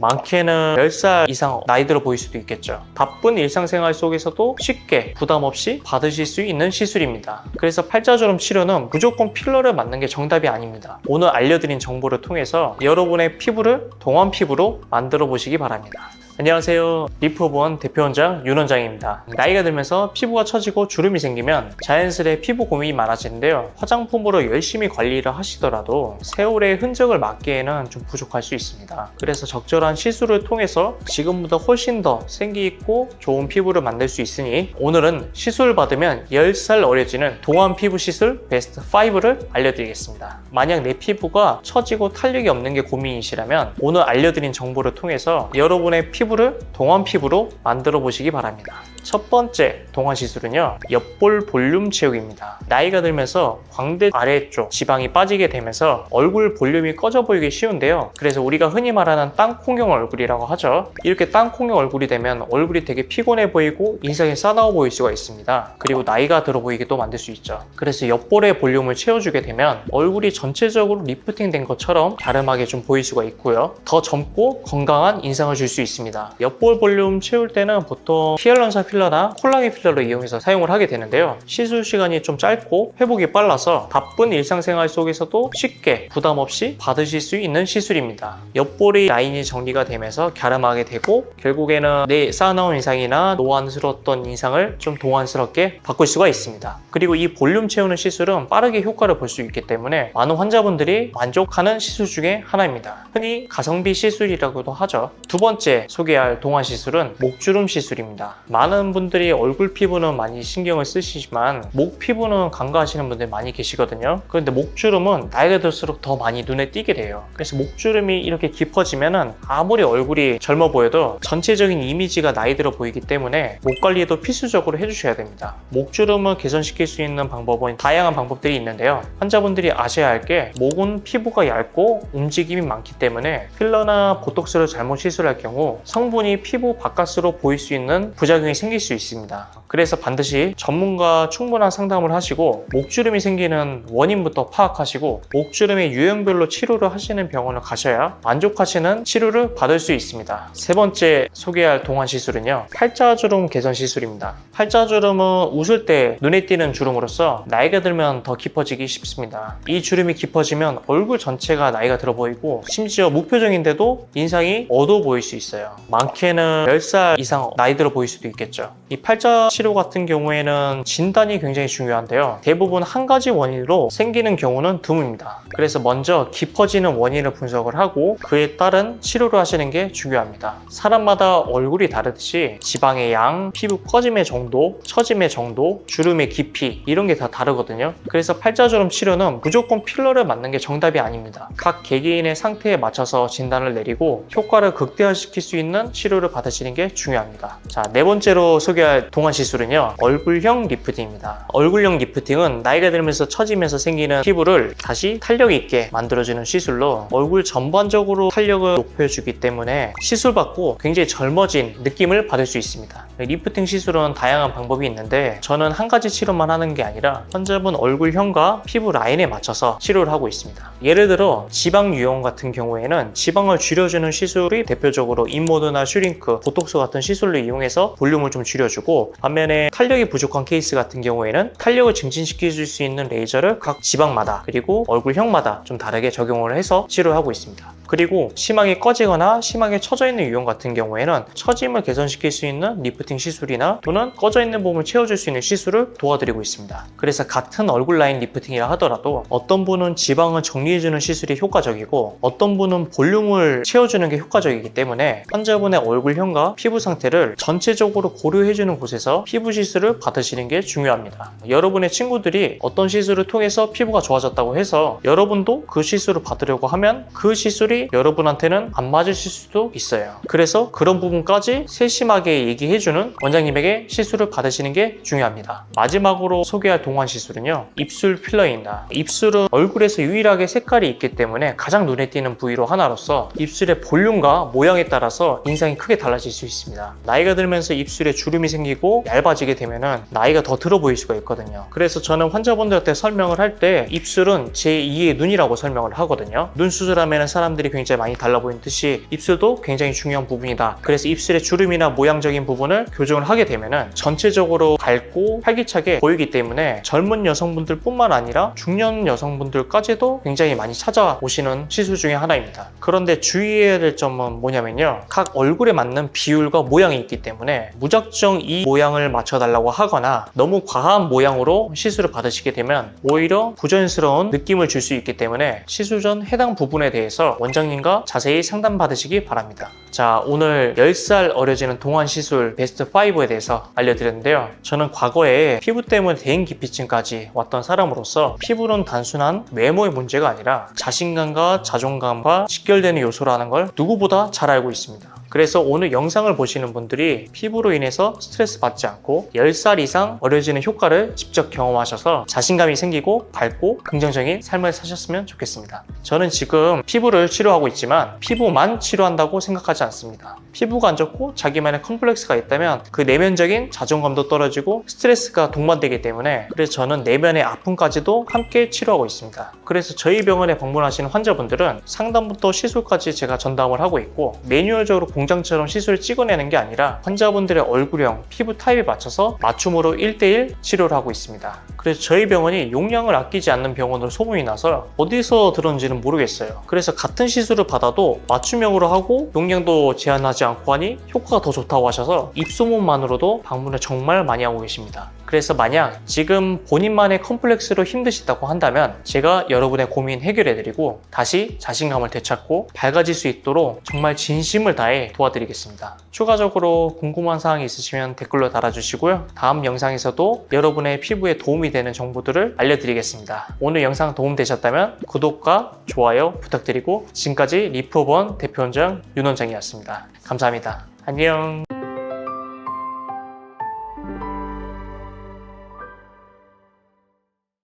많게는 10살 이상 나이 들어 보일 수도 있겠죠. 바쁜 일상생활 속에서도 쉽게 부담 없이 받으실 수 있는 시술입니다. 그래서 팔자주름 치료는 무조건 필러를 맞는 게 정답이 아닙니다. 오늘 알려드린 정보를 통해서 여러분의 피부를 동안 피부로 만들어 보시기 바랍니다. 안녕하세요. 리프본 대표원장 윤원장입니다. 나이가 들면서 피부가 처지고 주름이 생기면 자연스레 피부 고민이 많아지는데요. 화장품으로 열심히 관리를 하시더라도 세월의 흔적을 막기에는 좀 부족할 수 있습니다. 그래서 적절한 시술을 통해서 지금보다 훨씬 더 생기 있고 좋은 피부를 만들 수 있으니 오늘은 시술 받으면 10살 어려지는 동안 피부 시술 베스트 5를 알려드리겠습니다. 만약 내 피부가 처지고 탄력이 없는 게 고민이시라면 오늘 알려드린 정보를 통해서 여러분의 피부 를 동안 피부로 만들어 보시기 바랍니다. 첫 번째 동안 시술은요 옆볼 볼륨 채우기입니다. 나이가 들면서 광대 아래쪽 지방이 빠지게 되면서 얼굴 볼륨이 꺼져 보이기 쉬운데요. 그래서 우리가 흔히 말하는 땅콩형 얼굴이라고 하죠. 이렇게 땅콩형 얼굴이 되면 얼굴이 되게 피곤해 보이고 인상이 싸나워 보일 수가 있습니다. 그리고 나이가 들어 보이게 또 만들 수 있죠. 그래서 옆볼의 볼륨을 채워주게 되면 얼굴이 전체적으로 리프팅 된 것처럼 갸름하게 좀 보일 수가 있고요. 더 젊고 건강한 인상을 줄 수 있습니다 옆볼 볼륨 채울 때는 보통 히알론사 필러나 콜라겐 필러를 이용해서 사용을 하게 되는데요. 시술 시간이 좀 짧고 회복이 빨라서 바쁜 일상생활 속에서도 쉽게 부담 없이 받으실 수 있는 시술입니다. 옆볼이 라인이 정리가 되면서 갸름하게 되고 결국에는 내 쌓아놓은 인상이나 노안스러웠던 인상을 좀 동안스럽게 바꿀 수가 있습니다. 그리고 이 볼륨 채우는 시술은 빠르게 효과를 볼 수 있기 때문에 많은 환자분들이 만족하는 시술 중에 하나입니다. 흔히 가성비 시술이라고도 하죠. 두 번째 소개 할 동안 시술은 목주름 시술입니다. 많은 분들이 얼굴 피부는 많이 신경을 쓰시지만 목 피부는 간과하시는 분들 많이 계시거든요. 그런데 목주름은 나이가 들수록 더 많이 눈에 띄게 돼요. 그래서 목주름이 이렇게 깊어지면은 아무리 얼굴이 젊어 보여도 전체적인 이미지가 나이 들어 보이기 때문에 목 관리도 필수적으로 해주셔야 됩니다. 목주름을 개선시킬 수 있는 방법은 다양한 방법들이 있는데요. 환자분들이 아셔야 할 게 목은 피부가 얇고 움직임이 많기 때문에 필러나 보톡스를 잘못 시술할 경우 성분이 피부 바깥으로 보일 수 있는 부작용이 생길 수 있습니다. 그래서 반드시 전문가 충분한 상담을 하시고 목주름이 생기는 원인부터 파악하시고 목주름의 유형별로 치료를 하시는 병원을 가셔야 만족하시는 치료를 받을 수 있습니다. 세 번째 소개할 동안 시술은요. 팔자주름 개선 시술입니다. 팔자주름은 웃을 때 눈에 띄는 주름으로서 나이가 들면 더 깊어지기 쉽습니다. 이 주름이 깊어지면 얼굴 전체가 나이가 들어 보이고 심지어 무표정인데도 인상이 어두워 보일 수 있어요. 많게는 10살 이상 나이 들어 보일 수도 있겠죠. 이 팔자 치료 같은 경우에는 진단이 굉장히 중요한데요. 대부분 한 가지 원인으로 생기는 경우는 드뭅니다. 그래서 먼저 깊어지는 원인을 분석을 하고 그에 따른 치료를 하시는 게 중요합니다. 사람마다 얼굴이 다르듯이 지방의 양, 피부 꺼짐의 정도, 처짐의 정도, 주름의 깊이 이런 게 다 다르거든요. 그래서 팔자주름 치료는 무조건 필러를 맞는 게 정답이 아닙니다. 각 개개인의 상태에 맞춰서 진단을 내리고 효과를 극대화시킬 수 있는 치료를 받으시는 게 중요합니다. 자, 네 번째로 소개할 동안 시술은요. 얼굴형 리프팅입니다. 얼굴형 리프팅은 나이가 들면서 처지면서 생기는 피부를 다시 탄력 있게 만들어주는 시술로 얼굴 전반적으로 탄력을 높여주기 때문에 시술 받고 굉장히 젊어진 느낌을 받을 수 있습니다. 리프팅 시술은 다양한 방법이 있는데 저는 한 가지 치료만 하는 게 아니라 환자분 얼굴형과 피부 라인에 맞춰서 치료를 하고 있습니다. 예를 들어 지방 유형 같은 경우에는 지방을 줄여주는 시술이 대표적으로 인모 드나 슈링크, 보톡스 같은 시술을 이용해서 볼륨을 좀 줄여주고 반면에 탄력이 부족한 케이스 같은 경우에는 탄력을 증진시켜 줄 수 있는 레이저를 각 지방마다 그리고 얼굴형마다 좀 다르게 적용을 해서 치료하고 있습니다. 그리고 심하게 꺼지거나 심하게 처져 있는 유형 같은 경우에는 처짐을 개선시킬 수 있는 리프팅 시술이나 또는 꺼져 있는 부분을 채워줄 수 있는 시술을 도와드리고 있습니다. 그래서 같은 얼굴 라인 리프팅이라 하더라도 어떤 분은 지방을 정리해주는 시술이 효과적이고 어떤 분은 볼륨을 채워주는 게 효과적이기 때문에 환자분의 얼굴형과 피부 상태를 전체적으로 고려해주는 곳에서 피부 시술을 받으시는 게 중요합니다. 여러분의 친구들이 어떤 시술을 통해서 피부가 좋아졌다고 해서 여러분도 그 시술을 받으려고 하면 그 시술이 여러분한테는 안 맞으실 수도 있어요. 그래서 그런 부분까지 세심하게 얘기해주는 원장님에게 시술을 받으시는 게 중요합니다. 마지막으로 소개할 동안 시술은요. 입술 필러입니다. 입술은 얼굴에서 유일하게 색깔이 있기 때문에 가장 눈에 띄는 부위로 하나로서 입술의 볼륨과 모양에 따라서 인상이 크게 달라질 수 있습니다. 나이가 들면서 입술에 주름이 생기고 얇아지게 되면은 나이가 더 들어 보일 수가 있거든요. 그래서 저는 환자분들한테 설명을 할 때 입술은 제2의 눈이라고 설명을 하거든요. 눈 수술하면 사람들이 부분들이 굉장히 많이 달라 보이는 듯이 입술도 굉장히 중요한 부분이다. 그래서 입술의 주름이나 모양적인 부분을 교정을 하게 되면은 전체적으로 밝고 활기차게 보이기 때문에 젊은 여성분들뿐만 아니라 중년 여성분들까지도 굉장히 많이 찾아오시는 시술 중에 하나입니다. 그런데 주의해야 될 점은 뭐냐면요. 각 얼굴에 맞는 비율과 모양이 있기 때문에 무작정 이 모양을 맞춰달라고 하거나 너무 과한 모양으로 시술을 받으시게 되면 오히려 부자연스러운 느낌을 줄 수 있기 때문에 시술 전 해당 부분에 대해서 원장 님과 자세히 상담 받으시기 바랍니다. 자, 오늘 10살 어려지는 동안 시술 베스트 5에 대해서 알려드렸는데요. 저는 과거에 피부 때문에 대인 기피증까지 왔던 사람으로서 피부는 단순한 외모의 문제가 아니라 자신감과 자존감과 직결되는 요소라는 걸 누구보다 잘 알고 있습니다. 그래서 오늘 영상을 보시는 분들이 피부로 인해서 스트레스 받지 않고 10살 이상 어려지는 효과를 직접 경험하셔서 자신감이 생기고 밝고 긍정적인 삶을 사셨으면 좋겠습니다. 저는 지금 피부를 치료하고 있지만 피부만 치료한다고 생각하지 않습니다. 피부가 안 좋고 자기만의 컴플렉스가 있다면 그 내면적인 자존감도 떨어지고 스트레스가 동반되기 때문에 그래서 저는 내면의 아픔까지도 함께 치료하고 있습니다. 그래서 저희 병원에 방문하시는 환자분들은 상담부터 시술까지 제가 전담을 하고 있고 매뉴얼적으로 공장처럼 시술을 찍어내는 게 아니라 환자분들의 얼굴형, 피부 타입에 맞춰서 맞춤으로 1대1 치료를 하고 있습니다. 그래서 저희 병원이 용량을 아끼지 않는 병원으로 소문이 나서 어디서 들었는지는 모르겠어요. 그래서 같은 시술을 받아도 맞춤형으로 하고 용량도 제한하지 않고 하니 효과가 더 좋다고 하셔서 입소문만으로도 방문을 정말 많이 하고 계십니다. 그래서 만약 지금 본인만의 컴플렉스로 힘드시다고 한다면 제가 여러분의 고민 해결해드리고 다시 자신감을 되찾고 밝아질 수 있도록 정말 진심을 다해 도와드리겠습니다. 추가적으로 궁금한 사항이 있으시면 댓글로 달아주시고요. 다음 영상에서도 여러분의 피부에 도움이 되는 정보들을 알려드리겠습니다. 오늘 영상 도움되셨다면 구독과 좋아요 부탁드리고 지금까지 리프원 대표원장 윤원장이었습니다. 감사합니다. 안녕.